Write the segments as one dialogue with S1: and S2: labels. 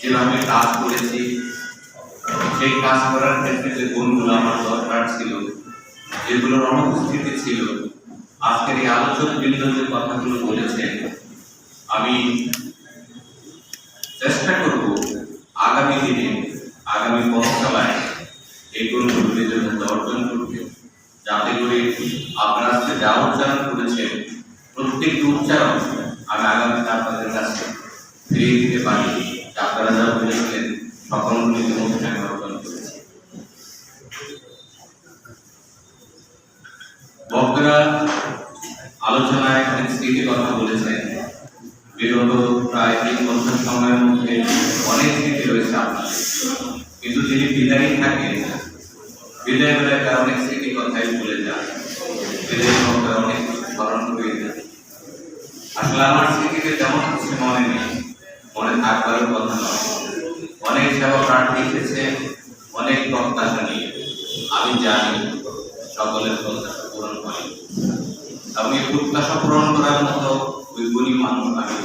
S1: যেভাবে কাজ করেছি, সেই কাজ করার ক্ষেত্রে যে গুণগুলো আমার দরকার ছিল, যেগুলোর অনুপস্থিতি ছিল, আজকের এই আলোচক বৃন্দ যে কথাগুলো বলেছেন, আমি চেষ্টা করব আগামী দিনে, আগামী পথচলায় এই গুণগুলো নিজের অর্জন করতে, যাতে করে আপনারা আজকে যা উচ্চারণ করেছেন, প্রত্যেকটি উচ্চারণ আমি আগামীতে আপনাদের কাছে ফিরিয়ে দিতে পারি। যে আপনারা যা বলেছিলেন সকলগুলো ইতিমধ্যে আমি অর্জন করেছি। বক্তারা আলোচনায় স্মৃতি কথা বলেছেন। বিগত প্রায় তিন বছর সময়ের মধ্যে অনেক স্মৃতি রয়েছে আপনাদের। কিন্তু যিনি বিদায়ী থাকেন, বিদায় বেলায় তার অনেক স্মৃতি কথাই ভুলে যান। বিদায় বক্তারা অনেক স্মরণ করে যান আসলে আমার স্মৃতিতে তেমন কিছু মনে নেই। মনে থাকবারও কথা নয় অনেক সেবা প্রার্থী এসেছে অনেক প্রত্যাশা নিয়ে আমি জানি সকলের প্রত্যাশা পূরণ হয় এবং প্রত্যাশা পূরণ করার মতো ওই গুণী মানুষ আমি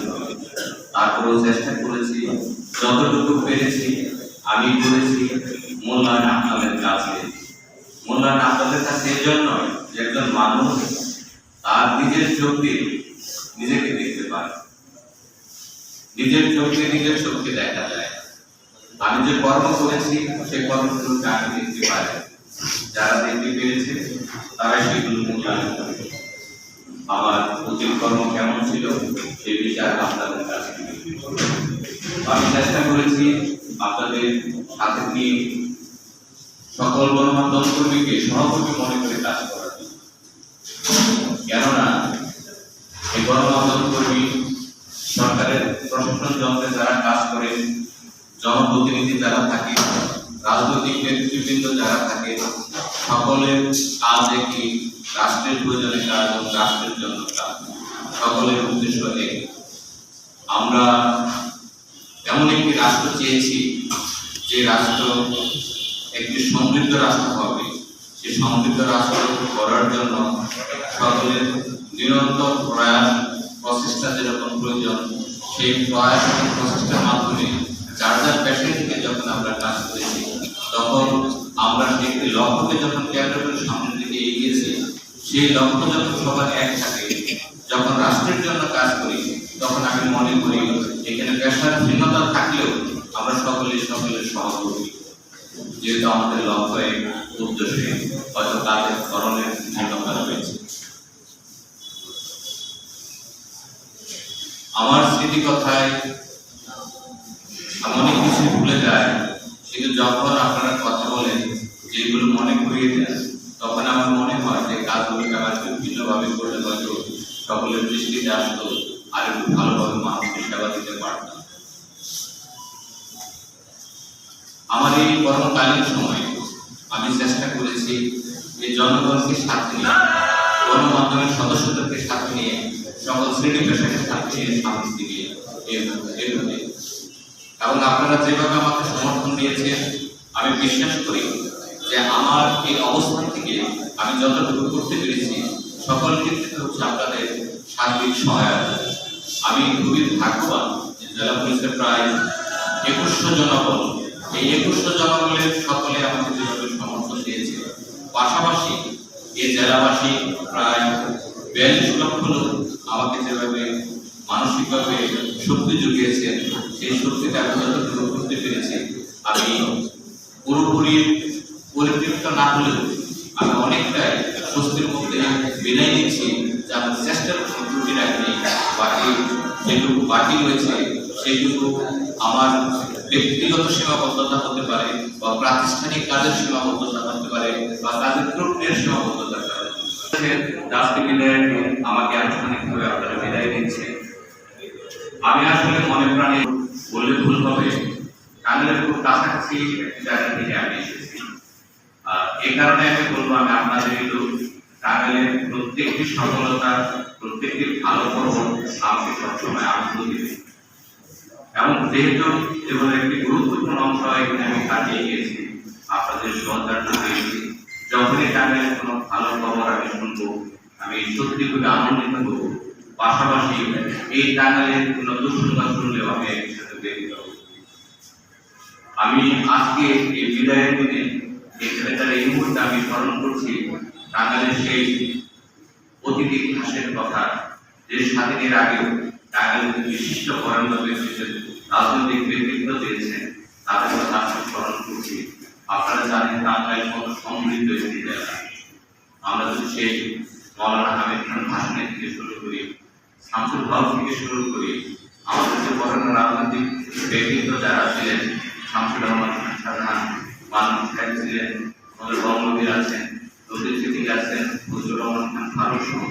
S1: তারপরেও চেষ্টা করেছি, যতটুকু পেরেছি আমি করেছি। মূল্যায়ন আপনাদের কাছে। মূল্যায়ন আপনাদের কাছে এই জন্যই যে একজন মানুষ তার নিজের চোখ দিয়ে নিজেকে দেখতে পারে নিজের চোখে নিজের চোখকে দেখা যায়। আমি যে কর্ম করেছি সেই কর্মগুলোকে আমি দেখতে পারি যারা দেখতে পেরেছে তারা সেগুলো মূল্যায়ন করে আমার অতীত কর্ম কেমন ছিল সেই বিচার আপনাদের কাছে আমি চেষ্টা করেছি আপনাদের সাথে নিয়ে সকল গণমাধ্যম কর্মীকে সহকর্মী মনে করে কাজ করার কেননা, এই গণমাধ্যম কর্মী সরকারের প্রশাসন যন্ত্রে যারা কাজ করে, জনপ্রতিনিধি যারা থাকে রাজনৈতিক নেতৃবৃন্দ যারা থাকে, সকলের কাজ একই রাষ্ট্রের প্রয়োজনে কাজ এবং রাষ্ট্রের জন্য কাজ। সকলের উদ্দেশ্য এক আমরা এমন একটি রাষ্ট্র চেয়েছি যে রাষ্ট্র একটি সমৃদ্ধ রাষ্ট্র হবে। সেই সমৃদ্ধ রাষ্ট্র করার জন্য সকলের নিরন্তর প্রয়াস, প্রচেষ্টা যেরকম প্রয়োজন, সেই প্রয়াস প্রচেষ্টার মাধ্যমে যার যার পেশা থেকে যখন আমরা কাজ করেছি তখন আমরা সেই লক্ষ্যকে যখন কেন্দ্র করে সামনের দিকে এগিয়েছি সেই লক্ষ্য যখন সবার এক থাকে, যখন রাষ্ট্রের জন্য কাজ করি, তখন আমি মনে করি এখানে পেশার ভিন্নতা থাকলেও আমরা সকলে সকলের সহযোগী। যেহেতু আমাদের লক্ষ্য এক, উদ্দেশ্যে হয়তো তাদের ধরনের ভিন্নতা রয়েছে। আমার স্মৃতি কথায় আমি অনেক কিছু ভুলে যায় কিন্তু যখন আপনারা কথা বলেন, যেগুলো মনে করিয়ে দেন, তখন আমার মনে হয় যে কাজগুলোকে আবার একটু ভিন্নভাবে করলে হয়তো সকলের দৃষ্টিতে আসতো, আর একটু ভালোভাবে মানুষকে সেবা দিতে পারতাম আমার এই কর্মকালীন সময়ে আমি চেষ্টা করেছি যে জনগণকে সাথে নিয়ে, গণমাধ্যমের সদস্যদেরকে সাথে নিয়ে, সকল শ্রেণি পেশাকে সাথে নিয়ে সামনের দিকে এগোতে এবং আপনারা যেভাবে আমাকে সমর্থন দিয়েছেন, আমি বিশ্বাস করি যে আমার এই অবস্থান থেকে আমি যতটুকু করতে পেরেছি, সকল ক্ষেত্রে হচ্ছে আপনাদের সার্বিক সহায়তা। আমি খুবই ভাগ্যবান যে জেলা পুলিশের প্রায় একুশশো জনবল, এই একুশশো জনবলের সকলে আমাকে যেভাবে সমর্থন দিয়েছে, পাশাপাশি এই জেলাবাসী প্রায় বিয়াল্লিশ লক্ষ লোক আমাকে যেভাবে মানসিকভাবে শক্তি জুগিয়েছেন সেই শক্তিটা আমি যতটুকু করতে পেরেছি। আমি পুরোপুরি পরিতৃপ্ত না হলেও আমি অনেকটাই স্বস্তির মধ্যে বিদায় নিচ্ছি, যে আমার চেষ্টার কোনো ত্রুটি রাখিনি। বাকি যেটুকু বাকি রয়েছে, সেইটুকু আমার ব্যক্তিগত সীমাবদ্ধতা হতে পারে, বা প্রাতিষ্ঠানিক কাজের সীমাবদ্ধতা হতে পারে, বা কাজের প্রক্রিয়ার রাষ্ট্র বিদায় আমাকে আনুষ্ঠানিকভাবে আপনারা বিদায় দিচ্ছে আমি আসলে মনে প্রাণে বললে ভুল হবে। টাঙ্গাইলের খুব কাছাকাছি একটি জায়গা থেকে আমি এসেছি। এই কারণে আমি বলব আমি আপনাদের একটু টাঙ্গাইলের প্রত্যেকটি সফলতা, প্রত্যেকটি ভালো খবর আমাকে সবসময় আনন্দ দিবে। এবং যেহেতু এবং একটি গুরুত্বপূর্ণ অংশ এখানে আমি কাটিয়ে গিয়েছি। আপনাদের সহযোগিতা পেয়েছি যখনই টাঙ্গাইলের কোনো ভালো খবর আমি শুনব, আমি সত্যি খুবই আনন্দিত হব। পাশাপাশি এই টাঙ্গাইলের কোনো দুঃসংবাদ শুনলেও আমি সাথে বেরিয়ে যাব আমি আজকে এই বিদায়ের দিনে এখানে তার এই মুহূর্তে আমি স্মরণ করছি টাঙ্গালের সেই অতীত ইতিহাসের কথা যে স্বাধীনের আগে টাঙ্গাইলের বিশিষ্ট বরেণ্য ব্যক্তিদের রাজনৈতিক ব্যক্তিত্ব দিয়েছেন তাদের কথা আমি স্মরণ করছি আপনারা জানেন টাঙ্গাইল কত সমৃদ্ধ একটি জায়গা আমরা যদি সেই মৌলানা হামিদ খান ভাষণের থেকে শুরু করি শামসুল থেকে শুরু করি আমাদের যে বরেণ্য রাজনৈতিক ব্যক্তিত্ব যারা ছিলেন, শামসুর রহমান শাহজাহান মানব ছিলেন, আমাদের বঙ্গবীর আছেন নদীর সিদ্দিক আছেন, ফজলুর রহমান খান ফারুক সহ।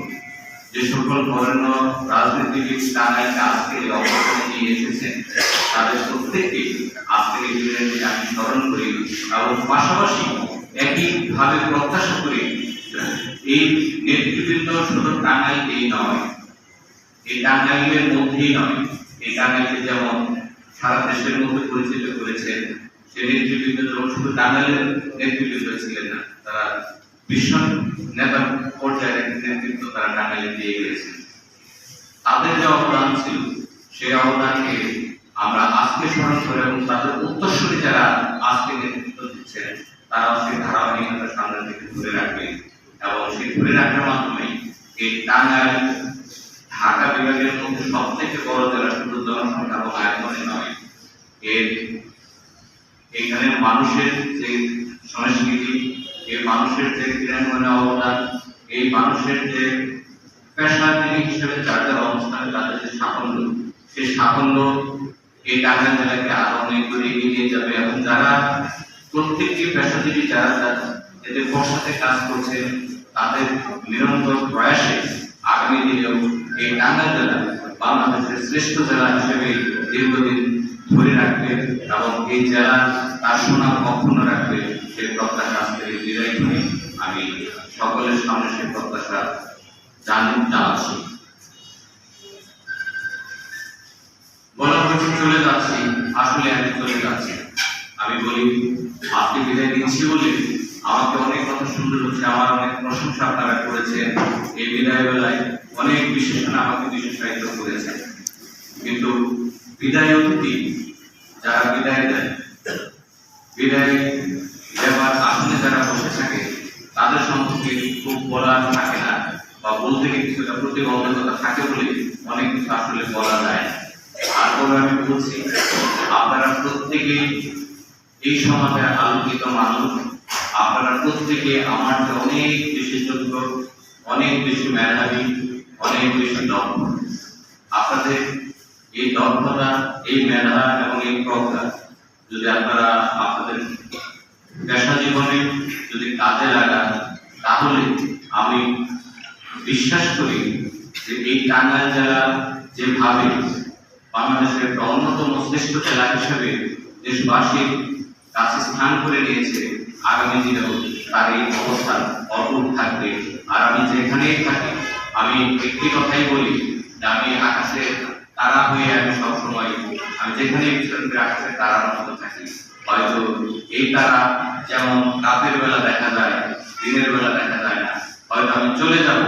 S1: যে সকল বরেণ্য রাজনীতিবিদ টাঙ্গাইলকে আজকে অবস্থানে নিয়ে এসেছেন, তাদের প্রত্যেককে আজকের এই দিনে আমি স্মরণ করি এবং পাশাপাশি একইভাবে প্রত্যাশা করি, এই নেতৃবৃন্দ শুধু টাঙ্গাইলেই নয় এই মধ্যেই নয়। এই যেমন সারা দেশের মধ্যে পরিচিত করেছেন সে নেতৃবৃন্দ যেমন শুধু নেতৃবৃন্দ ছিলেন না, তারা বিশ্ব নেতা পর্যায়ের নেতৃত্ব তারা টাঙ্গাইলে দিয়ে গেছেন তাদের যে অবদান ছিল, সেই অবদানকে আমরা আজকে স্মরণ করে এবং তাদের উত্তরসূরি যারা আজকে নেতৃত্ব দিচ্ছেন তারা সেই ধারাবাহিকতা সামনের দিকে ধরে রাখবে এবং সেই ধরে রাখার মাধ্যমে এই টাঙ্গাইল ঢাকা বিভাগের মধ্যে সব থেকে বড় জেলা শুধু জনসংখ্যা এবং আয়তনে নয় এর এখানে মানুষের যে সংস্কৃতি এই মানুষের যে ক্রিয়ান্বয়নে অবদান এই মানুষের যে পেশাজীবী হিসেবে যাদের অবস্থান তাদের যে সাফল্য সেই সাফল্য এই টাঙ্গাইল জেলাকে আরও অনেক দূরে এগিয়ে নিয়ে যাবে এবং যারা প্রত্যেকটি পেশাজীবী যারা এদের বর্ষাতে কাজ করছে তাদের নিরন্তর প্রয়াসে আগামী দিনেও এই টাঙ্গাইল জেলা বাংলাদেশের শ্রেষ্ঠ জেলা হিসেবে দীর্ঘদিন ধরে রাখবে এবং এই জেলা তার সুনাম অক্ষুণ্ণ রাখবে সেই প্রত্যাশা আজকের এই বিদায় করে আমি সকলের সামনে সেই প্রত্যাশা জানি জানাচ্ছি। বলা হয়েছে চলে যাচ্ছি, আসলে আমি চলে যাচ্ছি। আমি বলি আপনি বিদায় দিচ্ছি বলে আমাকে অনেক কথা শুনতে হচ্ছে, আমার অনেক প্রশংসা আপনারা করেছেন। এই বিদায় বেলায় অনেক বিশেষণ আমাকে বিশেষায়িত করেছেন কিন্তু বিদায় অতিথি যারা বিদায় দেয়, বিদায় দেওয়ার আসনে যারা বসে থাকে, তাদের সম্পর্কে খুব বলার থাকে না বা বলতে গিয়ে কিছুটা প্রতিবন্ধকতা থাকে বলে অনেক কিছু আসলে বলা যায়। তারপরে আমি বলছি, আপনারা প্রত্যেকে এই সমাজে আলোকিত মানুষ, আপনারা প্রত্যেকে আমার অনেক বেশি যোগ্য, অনেক বেশি মেধাবী অনেক বেশি দক্ষ আপনাদের এই দক্ষতা এই মেধা এবং এই প্রজ্ঞা যদি আপনারা আপনাদের পেশা জীবনে যদি কাজে লাগান, তাহলে আমি বিশ্বাস করি যে এই টাঙ্গাইল জেলা যেভাবে বাংলাদেশের একটা অন্যতম শ্রেষ্ঠ জেলা হিসেবে দেশবাসীর কাছে স্থান করে নিয়েছে, আগামী দিনেও তার এই অবস্থান অটুট থাকবে। আর আমি যেখানেই থাকি আমি একটি কথাই বলি যে আমি আকাশে তারা হয়ে আমি সবসময়, আমি যেখানে করে আকাশে তারার মতো থাকি। হয়তো এই তারা যেমন রাতের বেলা দেখা যায়, দিনের বেলা দেখা যায় না, হয়তো আমি চলে যাব,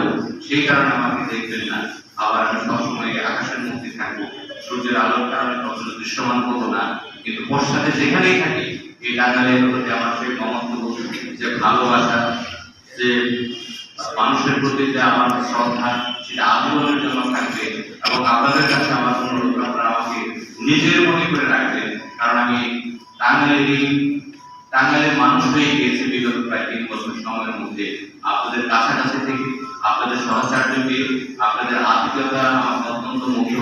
S1: সেই কারণে আমাকে দেখবেন না। আবার আমি সবসময় আকাশের মধ্যে থাকব, সূর্যের আলোর কারণে কখনো দৃশ্যমান হব না। কিন্তু বর্ষাতে যেখানেই থাকি, এই টাঙ্গালের প্রতি আমার সেই মমত্ব, যে ভালোবাসা, যে মানুষের প্রতি যে আমার শ্রদ্ধা, সেটা আজীবনের জন্য থাকবে এবং আপনাদের কাছে আমার অনুরোধ, আপনারা আমাকে নিজের মনে করে রাখবেন। কারণ আমি টাঙ্গাইলেরই, টাঙ্গাইলের মানুষ হয়ে গিয়েছে বিগত প্রায় তিন বছর সময়ের মধ্যে। আপনাদের কাছাকাছি থেকে, আপনাদের সহচার্য পেয়ে আপনাদের আতিথ্যতা আমাকে অত্যন্ত মুগ্ধ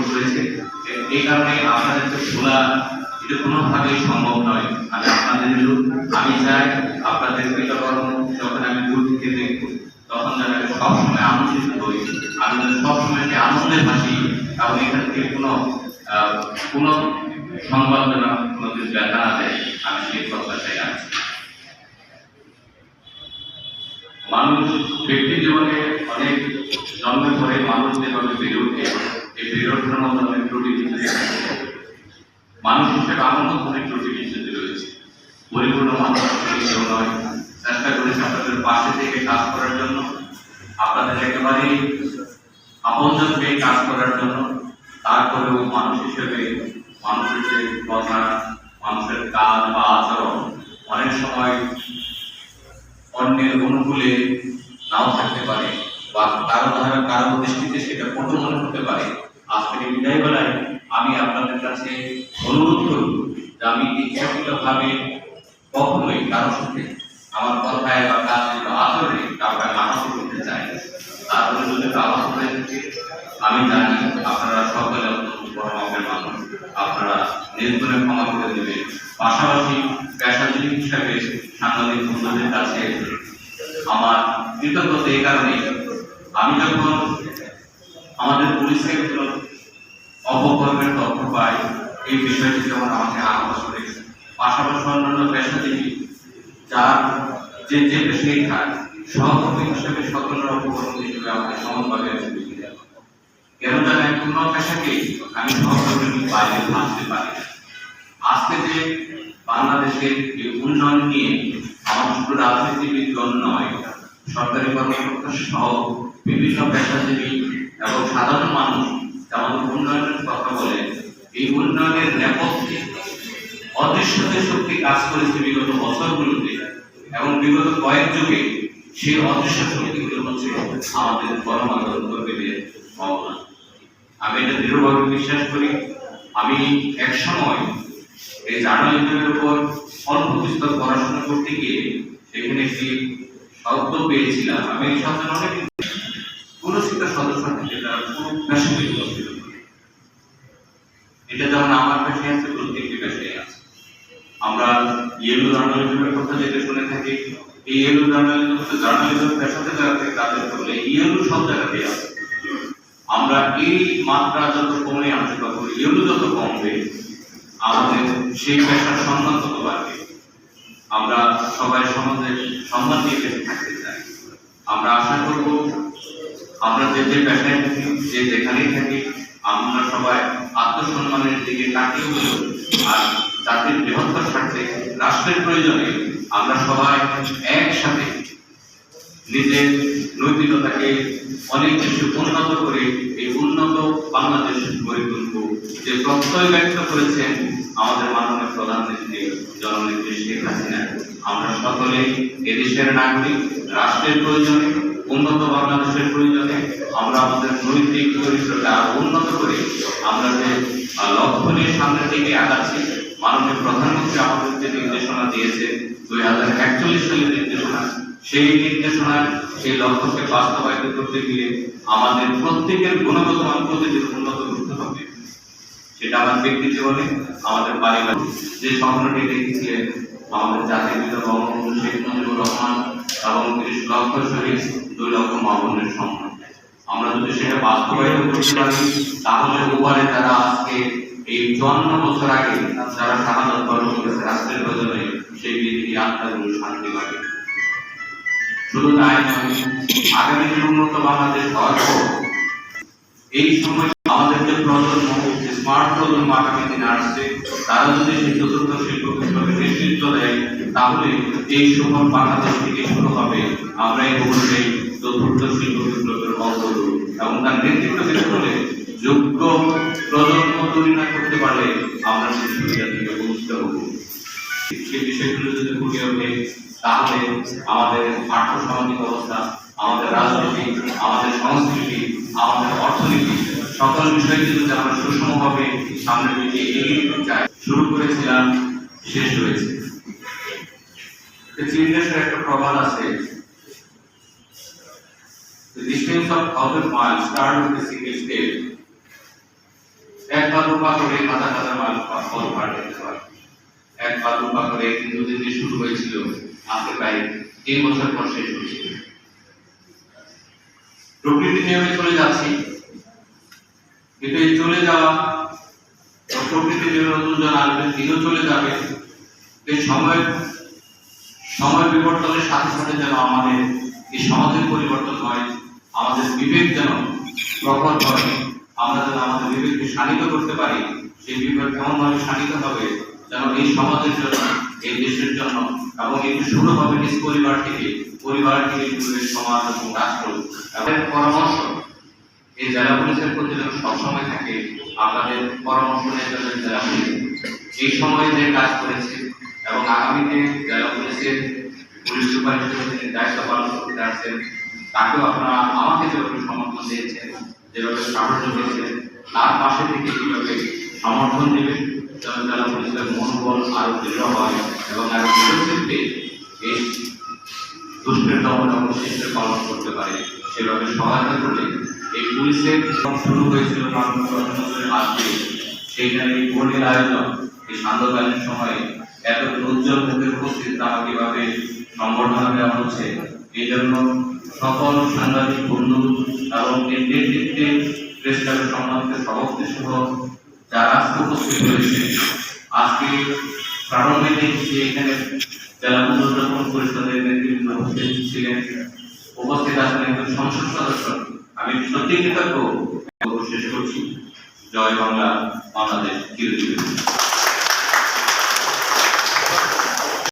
S1: এ- এই কারণে আপনাদেরকে ভোলা, এটা কোনোভাবেই সম্ভব নয়। আমি আপনাদের আমি চাই আপনাদের কৃতকর্ম, যখন আমি দূর থেকে দেখব। তখন যেন সবসময় আনন্দিত হই। আমি যেন সবসময় সেই আনন্দের হাসি এবং এখান থেকে কোনো কোনো সংবাদজনক কোনোদিন দেখা না দেয় আমি সেই প্রত্যাশায় আছি। মানুষ ব্যক্তি জীবনে অনেক জন্মের পরে মানুষ যেভাবে বেড়ে ওঠে, এই বেড়ে ওঠার মতো অনেক ত্রুটি মানুষ হিসেবে আমার মধ্যে অনেক ত্রুটি বিচ্যুতি রয়েছে। পরিপূর্ণ মানুষ নয়। চেষ্টা করেছি আপনাদের পাশে থেকে কাজ করার জন্য, আপনাদের একেবারেই আপনজন পেয়ে কাজ করার জন্য, তারপরেও মানুষ হিসেবে মানুষের যে কথা, মানুষের কাজ বা আচরণ অনেক সময় অন্যের অনুকূলে নাও থাকতে পারে বা কারও ধারা, কারও দৃষ্টিতে সেটা কটু মনে হতে পারে। আজকের বিদায় বেলায় আমি আপনাদের কাছে অনুরোধ করব যে আমি ইচ্ছাকৃতভাবে কখনোই কারোর সাথে আমার কথায় বা কাজে বা আচরণে কাউকে আহত করতে চাই যদি কারও আহত হয়ে আমি জানি আপনারা সকলে অত্যন্ত বড় মাপের মানুষ। আপনারা নির্গুণে ক্ষমা করে দেবেন। পাশাপাশি পেশাজীবী হিসাবে সাংবাদিক বন্ধুদের কাছে আমার কৃতজ্ঞতা এই কারণে আমি যখন আমাদের পুলিশের অপকর্মের তথ্য পাই, এই বিষয়টি যেমন আমাকে আহত করে পাশাপাশি অন্যান্য পেশাজীবী যার যে যে খায় সহকর্মী হিসেবে সকলের হিসেবে আমাকে সমানভাবে পেশাকে আমি সহকর্মীর বাইরে পারি আজকে যে বাংলাদেশের এই উন্নয়ন নিয়ে আমার শুধু রাজনীতিবিদগণ নয়, সরকারি কর্মকর্তা সহ বিভিন্ন পেশাজীবী এবং সাধারণ মানুষ যেমন উন্নয়নের কথা বলে, এই উন্নয়নের নেপথ্যে অদৃশ্য শক্তি কাজ করেছে বিগত বছরগুলোতে। এবং বিগত কয়েক যুগে সেই অদৃশ্য শক্তিগুলো হচ্ছে আমাদের গণমাধ্যম কর্মীদের আমি এটা দৃঢ়ভাবে বিশ্বাস করি। আমি এক সময় এই জার্নালিজমের উপর অল্প বিস্তর পড়াশোনা করতে গিয়ে সেখানে একটি শব্দ পেয়েছিলাম। আমি এই শব্দের অনেক পুরস্কৃত সদস্য থেকে তারা পুরো এটা যেমন আমার পেশায় আছে ইয়েলো জার্নালিজমের কথা যেটা শুনে থাকি, এই ইয়েলো জার্নালিজম জার্নালিজম পেশাতে যারা থাকে তাদের বলে ইয়েলো সব জায়গাতেই আছে। আমরা এই মাত্রা যত কমে আসে তত ইয়েলো যত কমবে, আমাদের সেই পেশার সম্মান তত বাড়বে। আমরা সবাই সমাজে সম্মান দিয়ে বেঁচে থাকতে চাই। আমরা আশা করব, আমরা যে যে পেশায় থাকি, যে যেখানেই থাকি, আমরা সবাই আত্মসম্মানের দিকে তাকিয়ে আর জাতির বৃহত্তর স্বার্থে রাষ্ট্রের প্রয়োজনে আমরা সবাই একসাথে নিজের নৈতিকতাকে অনেক কিছু উন্নত করে এই উন্নত বাংলাদেশ গড়ে তুলব যে প্রত্যয় ব্যক্ত করেছেন আমাদের মাননীয় প্রধানমন্ত্রী জননেত্রী শেখ হাসিনা। আমরা সকলে এদেশের নাগরিক, রাষ্ট্রের প্রয়োজনে, উন্নত বাংলাদেশের প্রয়োজনে আমরা আমাদের নৈতিক চরিত্রকে আরও উন্নত করে আমরা যে লক্ষ্য নিয়ে সামনের দিকে আগাচ্ছি মাননীয় প্রধানমন্ত্রী আমাদের যে নির্দেশনা দিয়েছে, দুই হাজার একচল্লিশ সালের নির্দেশনা। সেই নির্দেশনা সেই লক্ষ্যকে বাস্তবায়িত করতে গিয়ে আমাদের প্রত্যেকের গুণগত মান প্রতিদিন উন্নত করতে হবে। সেটা আমার ব্যক্তি জীবনে, আমাদের পারিবারিক যে স্বপ্নটি দেখেছিলেন, আমাদের জাতির পিতা বঙ্গবন্ধু শেখ মুজিবুর রহমান এবং তিরিশ লক্ষ শহীদ দুই লক্ষ মামনের স্বপ্ন আমরা যদি সেটা বাস্তবায়িত করতে পারি, তাহলে উপরে তারা আজকে এই চুয়ান্ন বছর আগে যারা শাহাদত বরণ করেছে, রাষ্ট্রের প্রয়োজনে সেই বিধি আত্মাগুলো শান্তি পাবে। শুধু তাই নয়, আগামী উন্নত বাংলাদেশ পর এই সময় আমাদের যে প্রজন্ম স্মার্ট প্রজন্ম আগামী দিনে আসছে, তারা যদি সেই চতুর্থ শিল্প বিপ্লবে নেতৃত্ব দেয়, তাহলে এই সময় বাংলাদেশ থেকে শুরু হবে আমরা এই মুহূর্তে চতুর্থ শিল্প বিপ্লবের অঙ্গ এবং তার নেতৃত্ব দিতে হলে যোগ্য প্রজন্ম তৈরি না করতে পারলে আমরা সেই সুবিধা থেকে বঞ্চিত হব। সেই বিষয়গুলো যদি ফুটে ওঠে, তাহলে আমাদের আর্থসামাজিক অবস্থা, আমাদের রাজনীতি, আমাদের সংস্কৃতি, আমাদের অর্থনীতি, সকল বিষয়গুলো যদি আমরা সুষমভাবে সামনের দিকে এগিয়ে নিতে চাই। শুরু করেছিলাম, শেষ হয়েছে। চীন একটা প্রবাদ আছে। The distance of thousand miles start with a single step. এক পা দু পা করে হাজার হাজার মাইল পথ পার করে শুরু হয়েছিল প্রায় তিন বছর পর শেষ হয়েছিল। নিয়মে চলে যাচ্ছি। কিন্তু এই চলে যাওয়া আসবেন তিনিও চলে যাবে। এই সময় সময় বিবর্তনের সাথে সাথে যেন আমাদের এই সমাজের পরিবর্তন হয়, আমাদের বিবেক যেন প্রকট হয়। আমরা যেন আমাদের বিবেককে শানিত করতে পারি, সেই বিবেক এমন ভাবে শানিত হবে যেন এই সমাজের জন্য, এই দেশের জন্য এবং এটি শুরু হবে নিজ পরিবার থেকে পরিবার থেকে শুরু সমাজ এবং রাষ্ট্র। এবং পরামর্শ, এই জেলা পুলিশের প্রতি যেন সবসময় থাকে, আপনাদের পরামর্শ নিয়ে যাবেন জেলা পুলিশ এই সময়ে যে কাজ করেছে এবং আগামীতে জেলা পুলিশের পুলিশ সুপার হিসেবে তিনি দায়িত্ব পালন করতে আসছেন তাকেও আপনারা আমাকে যেভাবে সমর্থন দিয়েছেন যেভাবে সাহায্য দিয়েছেন তার পাশে থেকে কীভাবে সমর্থন দেবেন যেন জেলা পুলিশের মনোবল আরও দৃঢ় হয় এবং আরও ভবিষ্যতে এই দুষ্টের দমন এবং শিষ্টের পালন করতে পারে। সেভাবে সহায়তা করলে এই পুলিশের শুরু হয়েছিল আসবে সেইখানে এই কর্মীর আয়োজন, এই সান্ধ্যকালীন সময়ে এত উজ্জ্বল মুখের উপস্থিত তারা কীভাবে সম্বর্ধনা দেওয়া হচ্ছে, এই জন্য সকল সাংবাদিক, বন্ধু এবং এর নেতৃত্বে প্রেস ক্লাবের সম্মানিত সভাপতি সহ যারা আজকে উপস্থিত হয়েছে আজকে প্রারম্ভে দেখছি এখানে জেলা পুনর্গঠন পরিষদের নেতৃত্ব উপস্থিত ছিলেন, উপস্থিত আছেন একজন সংসদ সদস্য। আমি সত্যি কৃতজ্ঞ। শেষ করছি। জয় বাংলা, বাংলাদেশ, চিরজীবী।